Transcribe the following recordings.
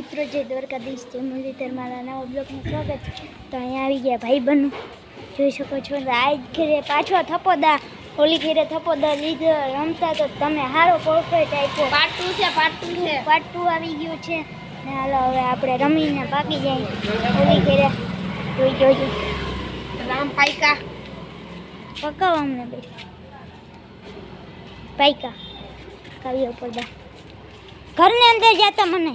મિત્રો જે દ્વારકાધીશ. જય મુરલીધર મારા નવા બ્લોગનું સ્વાગત છે. તો અહીંયા આવી ગયા ભાઈ બહેનો જોઈ શકો છો આજ ઘેરે પાછો થપોદા હોલી ઘેરે થપોદા લીધો રમતા તો તમે સારો પરફેક્ટ આપ્યો. પાર્ટ ટુ છે પાર્ટ ટુ છે. પાર્ટ ટુ આવી ગયું છે. ને હાલો હવે આપણે રમીને પાકી જાય હોલી ઘેરે. જોઈ જોજો રામ પાઈકા પકાવો અમને બે. પાઈકા કાવ્યો પડદા ઘરની અંદર જતા મને.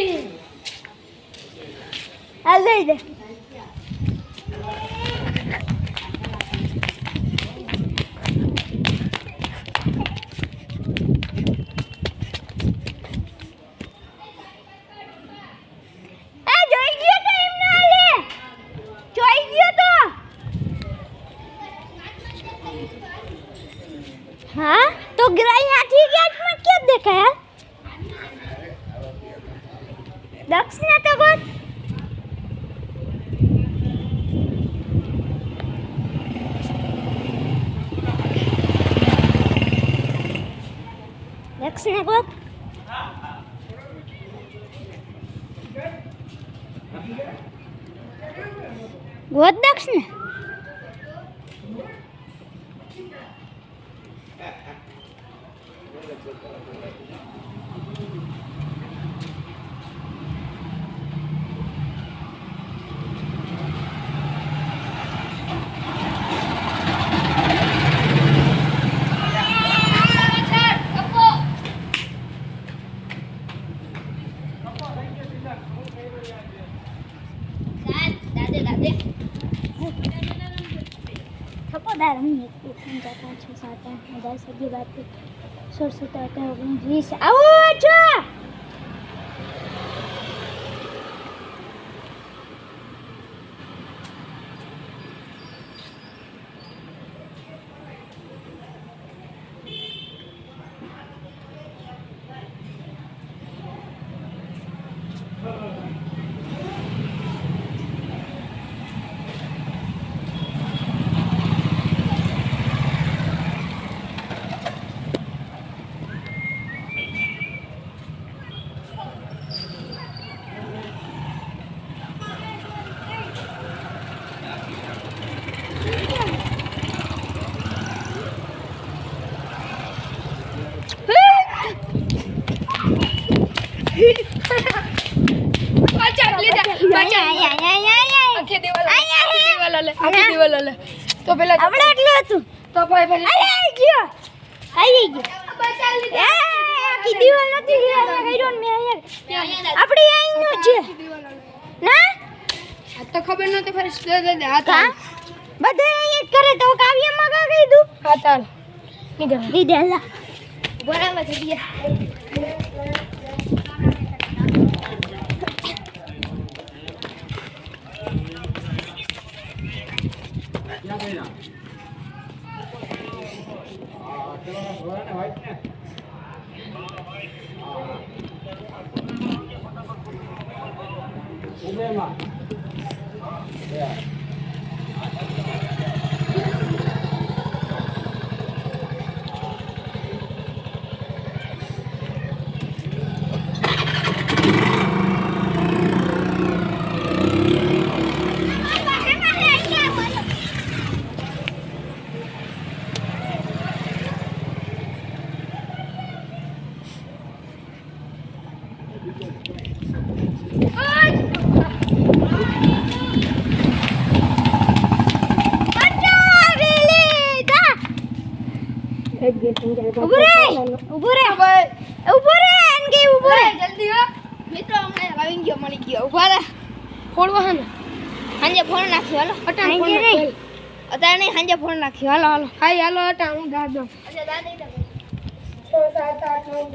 Hey! I'll lay there. Taksi nga kuat. Guwat daks. senhor sotaque algum disse. Aonde? તો પેલા આપણે એટલું હતું. તો ભાઈ ભાઈ અરે ગયો. આવી ગયો. આખી દિવાલ નથી ગઈ કર્યો ને મેં અહીંયા આપણી છે. ના? આ તો ખબર નહોતી ફરી સ્ટે દે બધે અહીંયા જ કરે તો કાવ્ય મગા કીધું? નીકળ દીધેલા બરાબર ગયા ઊભો રે ઊભો રે ઊભો રે એન કે ઊભો રે જલ્દી હો મિત્રો અમને રવિ મળી ગયો ઊભા રહે ફોડવા હે ને સાંજે ફોન નાખ્યો હાલો અટાણ ફોડ. નાખ્યો અત્યારે નહીં સાંજે ફોન નાખ્યો હાલો હાલો હાય હાલો અટાણ હું દાદો અચ્છા દાદી છ સાત આઠ નવ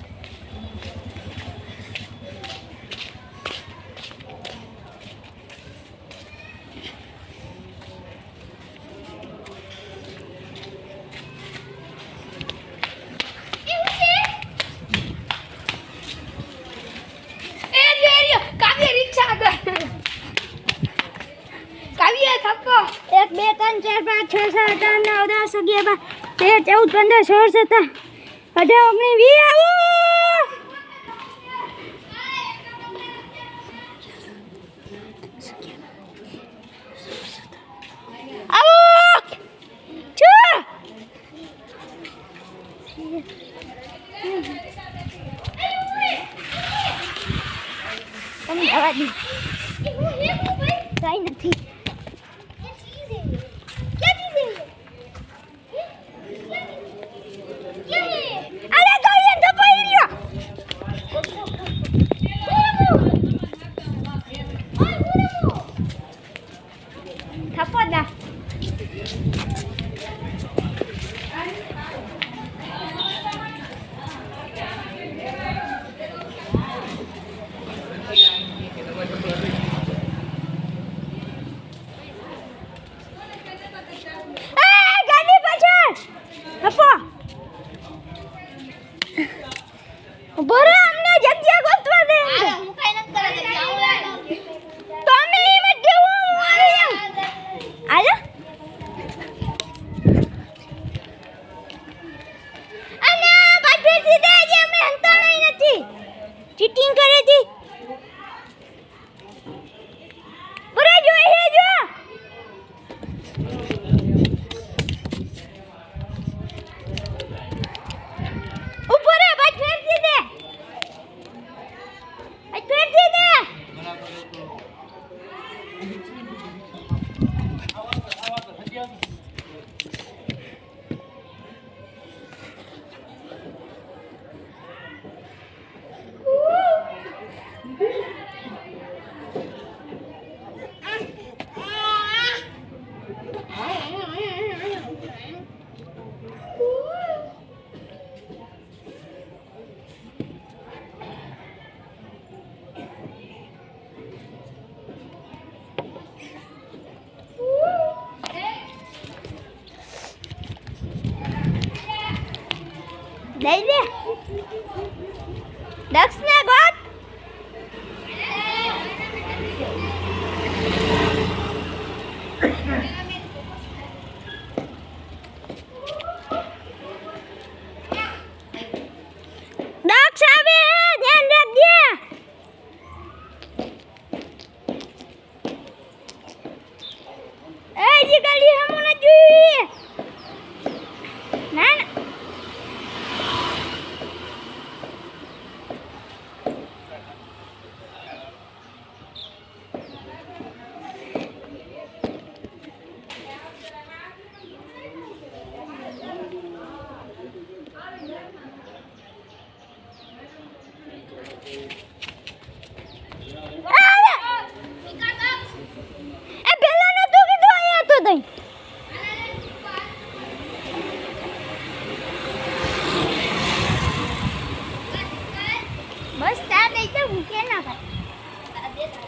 દસ અગિયાર બાર તેર ચૌદ પંદર સોળ સત્તર અઢાર ઓગણીસ વીસ આવો આવો છો તમે જવા દો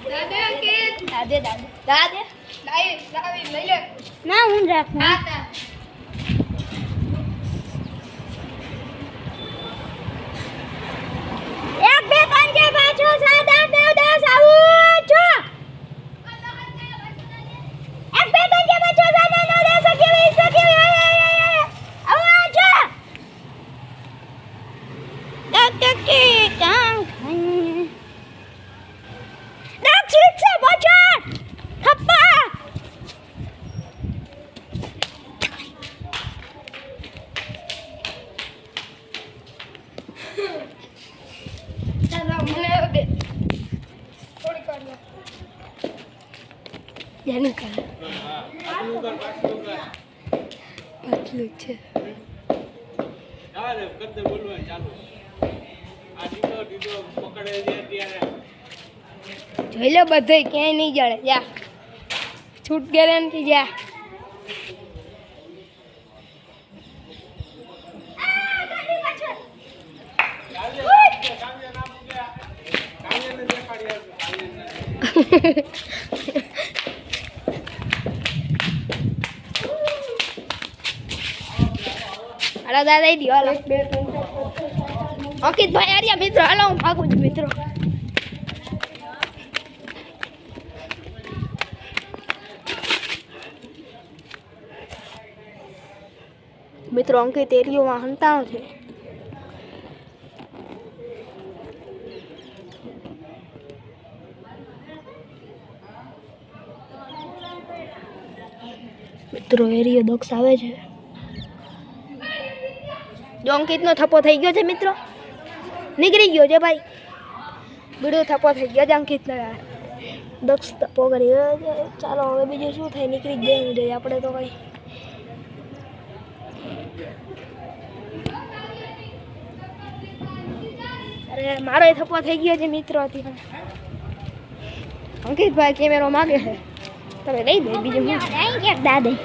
દાદા કે દાદા દાદા. દાદા લઈ લે. ના હું રાખું. પાછલું છે. જોઈ લો બધે ક્યાંય નહીં જડે. જા. છૂટ ગેરંટી જા. હાલો દાદા ઈ દિયો અંકિત અંકિતભાઈ આર્યા મિત્રો હાલો હું ભાગું છું મિત્રો. મિત્રો અંકિત એરિયોમાં હંતાણો છે. મિત્રો એરિયો દક્ષ આવે છે. જો અંકિતનો થપ્પો થઈ ગયો છે મિત્રો. નીકળી ગયો છે ભાઈ. બીડો થપ્પો થઈ ગયો છે અંકિતનો યાર. દક્ષ થપ્પો કરી ગયો ચાલો હવે બીજું શું થાય? નીકળી જવું જોઈએ આપણે તો ભાઈ અરે મારો એ થપ્પો થઈ ગયો છે મિત્રો પણ. અંકિતભાઈ કેમેરો માગે છે. તમે લઈ દે બીજું દાદા.